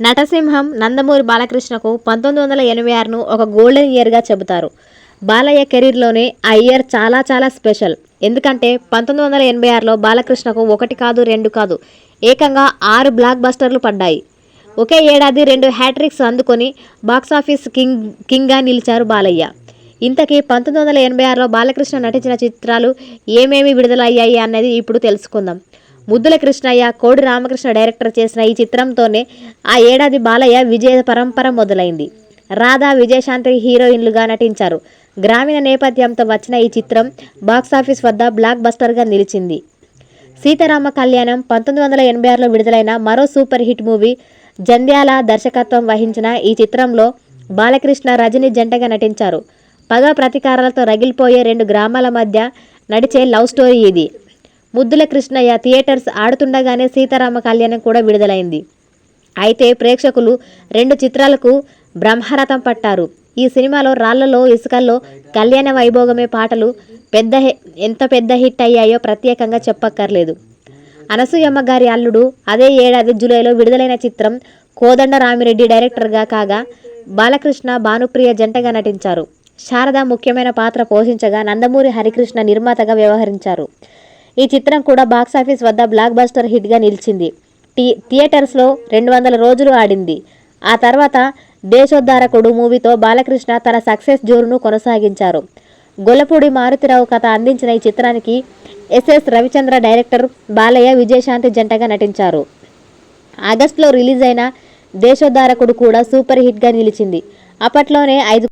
నటసింహం నందమూరి బాలకృష్ణకు పంతొమ్మిది వందల ఎనభై ఆరును ఒక గోల్డెన్ ఇయర్గా చెబుతారు. బాలయ్య కెరీర్లోనే ఆ ఇయర్ చాలా చాలా స్పెషల్. ఎందుకంటే పంతొమ్మిది వందల ఎనభై ఆరులో బాలకృష్ణకు ఒకటి కాదు రెండు కాదు ఏకంగా ఆరు బ్లాక్ బస్టర్లు పడ్డాయి. ఒకే ఏడాది రెండు హ్యాట్రిక్స్ అందుకొని బాక్సాఫీస్ కింగ్ కింగ్గా నిలిచారు బాలయ్య. ఇంతకీ పంతొమ్మిది వందల ఎనభై ఆరులో బాలకృష్ణ నటించిన చిత్రాలు ఏమేమి విడుదలయ్యాయి అన్నది ఇప్పుడు తెలుసుకుందాం. ముద్దుల కృష్ణయ్య కోడి రామకృష్ణ డైరెక్టర్ చేసిన ఈ చిత్రంతోనే ఆ ఏడాది బాలయ్య విజయ పరంపర మొదలైంది. రాధా విజయశాంతి హీరోయిన్లుగా నటించారు. గ్రామీణ నేపథ్యంతో వచ్చిన ఈ చిత్రం బాక్సాఫీస్ వద్ద బ్లాక్ బస్టర్గా నిలిచింది. సీతారామ కళ్యాణం పంతొమ్మిది వందల ఎనభై ఆరులో విడుదలైన మరో సూపర్ హిట్ మూవీ జంధ్యాల దర్శకత్వం వహించిన ఈ చిత్రంలో బాలకృష్ణ రజని జంటగా నటించారు. పగ ప్రతీకారాలతో రగిలిపోయే రెండు గ్రామాల మధ్య నడిచే లవ్ స్టోరీ ఇది. ముద్దుల కృష్ణయ్య థియేటర్స్ ఆడుతుండగానే సీతారామ కళ్యాణం కూడా విడుదలైంది. అయితే ప్రేక్షకులు రెండు చిత్రాలకు బ్రహ్మరథం పట్టారు. ఈ సినిమాలో రాళ్ళలో ఇసుకల్లో కళ్యాణ వైభోగమే పాటలు పెద్ద ఎంత పెద్ద హిట్ అయ్యాయో ప్రత్యేకంగా చెప్పక్కర్లేదు. అనసూయమ్మ గారి అల్లుడు అదే ఏడాది జూలైలో విడుదలైన చిత్రం కోదండ రామిరెడ్డి డైరెక్టర్గా కాగా బాలకృష్ణ భానుప్రియ జంటగా నటించారు. శారద ముఖ్యమైన పాత్ర పోషించగా నందమూరి హరికృష్ణ నిర్మాతగా వ్యవహరించారు. ఈ చిత్రం కూడా బాక్సాఫీస్ వద్ద బ్లాక్ బస్టర్ హిట్గా నిలిచింది. టీ థియేటర్స్లో రెండు వందల రోజులు ఆడింది. ఆ తర్వాత దేశోద్ధారకుడు మూవీతో బాలకృష్ణ తన సక్సెస్ జోరును కొనసాగించారు. గొల్లపూడి మారుతిరావు కథ అందించిన ఈ చిత్రానికి ఎస్ఎస్ రవిచంద్ర డైరెక్టర్ బాలయ్య విజయశాంతి జంటగా నటించారు. ఆగస్టులో రిలీజ్ అయిన దేశోద్ధారకుడు కూడా సూపర్ హిట్గా నిలిచింది. అప్పట్లోనే ఐదు